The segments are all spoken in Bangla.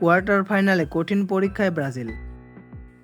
কোয়ার্টার ফাইনালে কঠিন পরীক্ষায় ব্রাজিল।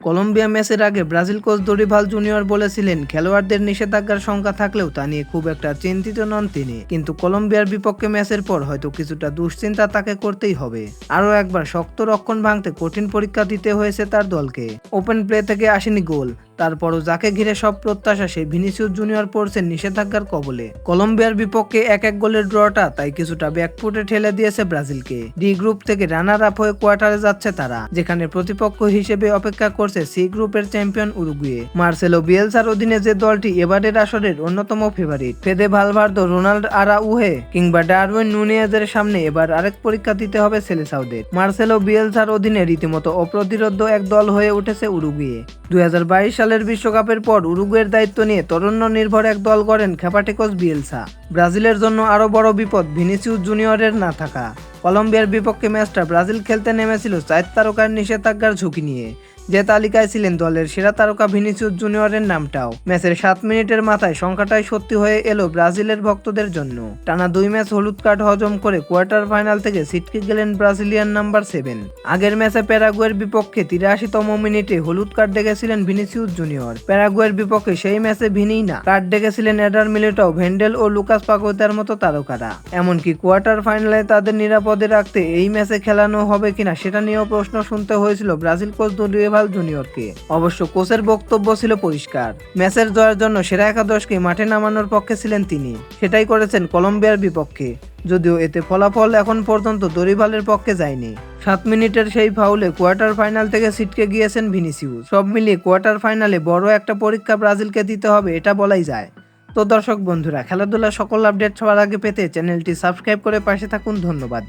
কলম্বিয়া ম্যাচের আগে ব্রাজিল কোচ দরিভাল জুনিয়র বলেছিলেন, খেলোয়াড়দের নিষেধাজ্ঞার সংখ্যা থাকলেও তা নিয়ে খুব একটা চিন্তিত নন তিনি। কিন্তু কলম্বিয়ার বিপক্ষে ম্যাচের পর হয়তো কিছুটা দুশ্চিন্তা তাকে করতেই হবে। আরও একবার শক্ত রক্ষণ ভাঙতে কঠিন পরীক্ষা দিতে হয়েছে তার দলকে। ওপেন প্লে থেকে আসেনি গোল। তারপরও যাকে ঘিরে সব প্রত্যাশা, সেই ভিনিসিউস জুনিয়র পড়ছেন নিষেধাজ্ঞার কবলে। কলম্বিয়ার বিপক্ষে এক এক গোলের ড্রটা, তাই কিছুটা ব্যাকফুটে ঠেলে দিয়েছে ব্রাজিলকে। ডি গ্রুপ থেকে রানার আপ হয়ে কোয়ার্টারে যাচ্ছে তারা, যেখানে প্রতিপক্ষ হিসেবে অপেক্ষা করছে সি গ্রুপের চ্যাম্পিয়ন উরুগুয়ে। মার্সেলো বিয়েলসার অধীনে যে দলটি এবারের আসরের অন্যতম favourite Fede Valverde Ronald Araujo কিংবা ডারউইন নুনিয়াজের সামনে এবার আরেক পরীক্ষা দিতে হবে সেলেসাউদের। মার্সেলো বিয়েলসার অধীনে রীতিমতো অপ্রতিরোধ্য এক দল হয়ে উঠেছে উরুগুয়ে। দুই বাইশ সালের বিশ্বকাপের পর উরুগুয়ের দায়িত্ব নিয়ে তরুণ নির্ভর এক দল করেন খেপাটেকস বিয়েলসা। ব্রাজিলের জন্য আরও বড় বিপদ ভিনিসিউস জুনিয়রের না থাকা। কলম্বিয়ার বিপক্ষে ম্যাচটা ব্রাজিল খেলতে নেমেছিল চার তারকার নিষেধাজ্ঞার ঝুঁকি নিয়ে। যে তালিকায় ছিলেন দলের সেরা তারকা ভিনিসিউস জুনিয়রের নামটাও। ম্যাচের সাত মিনিটের মাথায় সংখ্যাটাই সত্যি হয়ে এলো ব্রাজিলের ভক্তদের জন্য। টানা দুই ম্যাচ হলুদ কার্ড হজম করে কোয়ার্টার ফাইনাল থেকে ছিটকে গেলেন ব্রাজিলিয়ান নাম্বার সেভেন। আগের ম্যাচে প্যারাগুয়ের বিপক্ষে তিরাশিতম মিনিটে হলুদ কার্ড ডেকেছিলেন ভিনিসিউস জুনিয়র। প্যারাগুয়ের বিপক্ষে সেই ম্যাচে ভিনিই না কার্ড ডেকেছিলেন এডার মিলিটাও, ভেন্ডেল ও লুকাস পাকোতার মতো তারকারা। এমনকি কোয়ার্টার ফাইনালে তাদের নিরাপদে রাখতে এই ম্যাচে খেলানো হবে কিনা সেটা নিয়েও প্রশ্ন শুনতে হয়েছিল ব্রাজিল কোচ দলীয় জুনিয়রকে। অবশ্য কোচের বক্তব্য ছিল পরিষ্কার। ম্যাচের জয়ের জন্য সেরা একাদশকে মাঠে নামানোর পক্ষে ছিলেন তিনি। সেটাই করেছেন কলম্বিয়ার বিপক্ষে। যদিও এতে ফলাফল এখন পর্যন্ত দরিভালের পক্ষে যায়নি। সাত মিনিটের সেই ফাউলে কোয়ার্টার ফাইনাল থেকে ছিটকে গিয়েছেন ভিনিসিউস। সব মিলিয়ে কোয়ার্টার ফাইনালে বড় একটা পরীক্ষা ব্রাজিলকে দিতে হবে, এটা বলাই যায়। তো দর্শক বন্ধুরা, খেলাধুলার সকল আপডেট সবার আগে পেতে চ্যানেলটি সাবস্ক্রাইব করে পাশে থাকুন। ধন্যবাদ।